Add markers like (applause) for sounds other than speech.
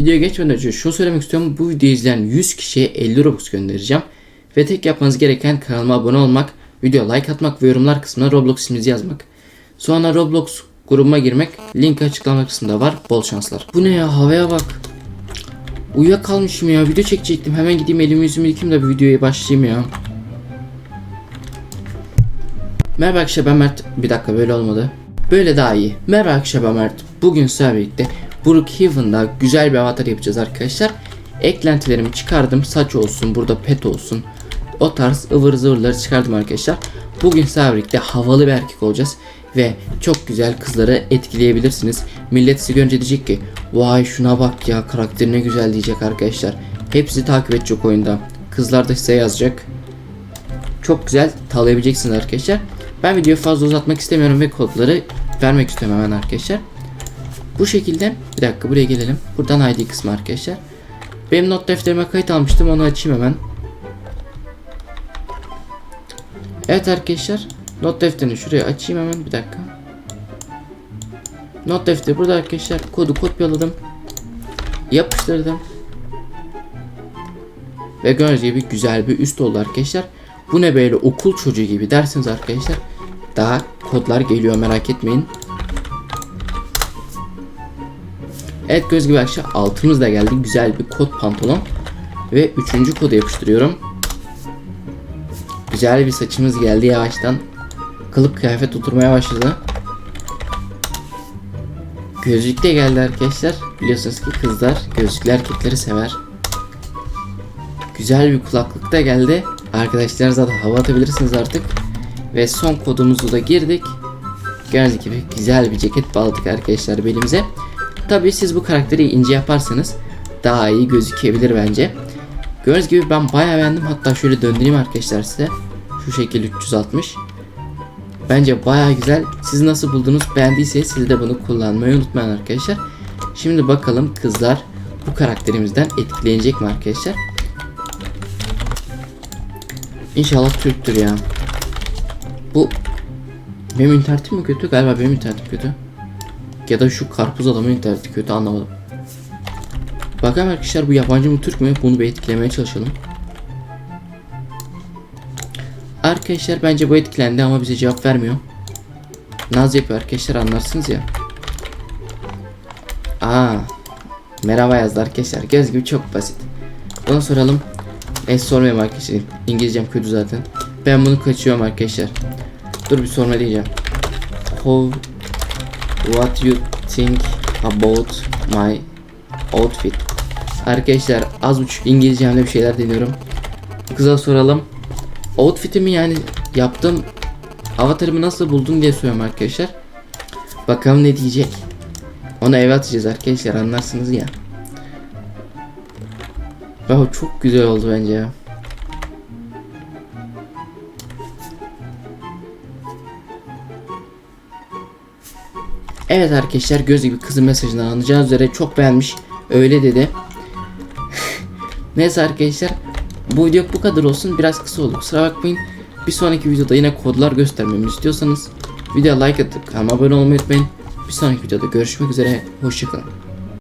Videoya geçmeden önce şunu söylemek istiyorum. Bu videoyu izleyen 100 kişiye 50 Robux göndereceğim. Ve tek yapmanız gereken kanalıma abone olmak, video like atmak ve yorumlar kısmına Roblox isminizi yazmak. Sonra Roblox grubuma girmek. Link açıklama kısmında var. Bol şanslar. Bu ne ya havaya bak. Uyuyakalmışım ya. Video çekecektim. Hemen gideyim elimi yüzümü yıkayayım da bir videoya başlayayım ya. Merhaba arkadaşlar ben Mert. Bir dakika böyle olmadı. Böyle daha iyi. Merhaba arkadaşlar ben Mert. Bugün sizlerle birlikte Brookhaven'da güzel bir avatar yapacağız arkadaşlar. Eklentilerimi çıkardım. Saç olsun, burada pet olsun. O tarz ıvır zıvırları çıkardım arkadaşlar. Bugün sizlerle havalı bir erkek olacağız. Ve çok güzel kızları etkileyebilirsiniz. Millet sizi görünce diyecek ki Vay şuna bak ya karakteri ne güzel diyecek arkadaşlar. Hepsi takip edecek oyunda. Kızlar da size yazacak çok güzel tavlayabileceksiniz arkadaşlar. Ben videoyu fazla uzatmak istemiyorum ve kodları vermek istiyorum hemen arkadaşlar. Bu şekilde bir dakika buraya gelelim. Buradan ID kısmı arkadaşlar. Benim not defterime kayıt almıştım onu açayım hemen. Evet arkadaşlar not defterini şuraya açayım hemen bir dakika. Not defteri burada arkadaşlar kodu kopyaladım. Yapıştırdım. Ve gördüğünüz gibi güzel bir üst oldu arkadaşlar. Bu ne böyle okul çocuğu gibi dersiniz arkadaşlar. Daha kodlar geliyor merak etmeyin. Evet göz gibi arkadaşlar altımız da geldi. Güzel bir kot pantolon. Ve üçüncü kodu yapıştırıyorum. Güzel bir saçımız geldi yavaştan. Kılık kıyafet oturmaya başladı. Gözlük de geldi arkadaşlar. Biliyorsunuz ki kızlar gözlüklü erkekleri sever. Güzel bir kulaklık da geldi. Arkadaşlarınıza da hava atabilirsiniz artık. Ve son kodumuzu da girdik. Gördüğünüz gibi güzel bir ceket bağladık arkadaşlar belimize. Tabii siz bu karakteri ince yaparsanız daha iyi gözükebilir bence. Gördüğünüz gibi ben bayağı beğendim. Hatta şöyle döndüreyim arkadaşlar size. Şu şekil 360. Bence bayağı güzel. Siz nasıl buldunuz? Beğendiyseniz siz de bunu kullanmayı unutmayın arkadaşlar. Şimdi bakalım kızlar bu karakterimizden etkilenecek mi arkadaşlar? İnşallah Türktür ya. Bu benim internetim mi kötü? Galiba benim internetim kötü. Ya da şu karpuz adamın interneti kötü anlamadım. Bakalım arkadaşlar bu yabancı mı Türk mü? Bunu bir etkilemeye çalışalım. Arkadaşlar bence bu etkilendi ama bize cevap vermiyor. Naz yapıyor arkadaşlar anlarsınız ya. Aa, merhaba yazdı arkadaşlar. Göz gibi çok basit. Buna soralım. E sormayayım arkadaşlar. İngilizcem kötü zaten. Ben bunu kaçıyorum arkadaşlar. Dur bir sorma diyeceğim. How what you think about my outfit? Arkadaşlar az buçuk İngilizcemle bir şeyler deniyorum. Kıza soralım. Outfitimi yani yaptığım avatarımı nasıl buldun diye soruyorum arkadaşlar. Bakalım ne diyecek. Onu eve atacağız arkadaşlar anlarsınız ya. Ya çok güzel oldu bence ya. Evet arkadaşlar göz gibi kızın mesajından anlayacağınız üzere çok beğenmiş. Öyle dedi. (laughs) Neyse arkadaşlar bu video bu kadar olsun. Biraz kısa oldu kusura bakmayın. Bir sonraki videoda yine kodlar göstermemi istiyorsanız videoya like atıp kanalıma abone olmayı unutmayın. Bir sonraki videoda görüşmek üzere. Hoşçakalın.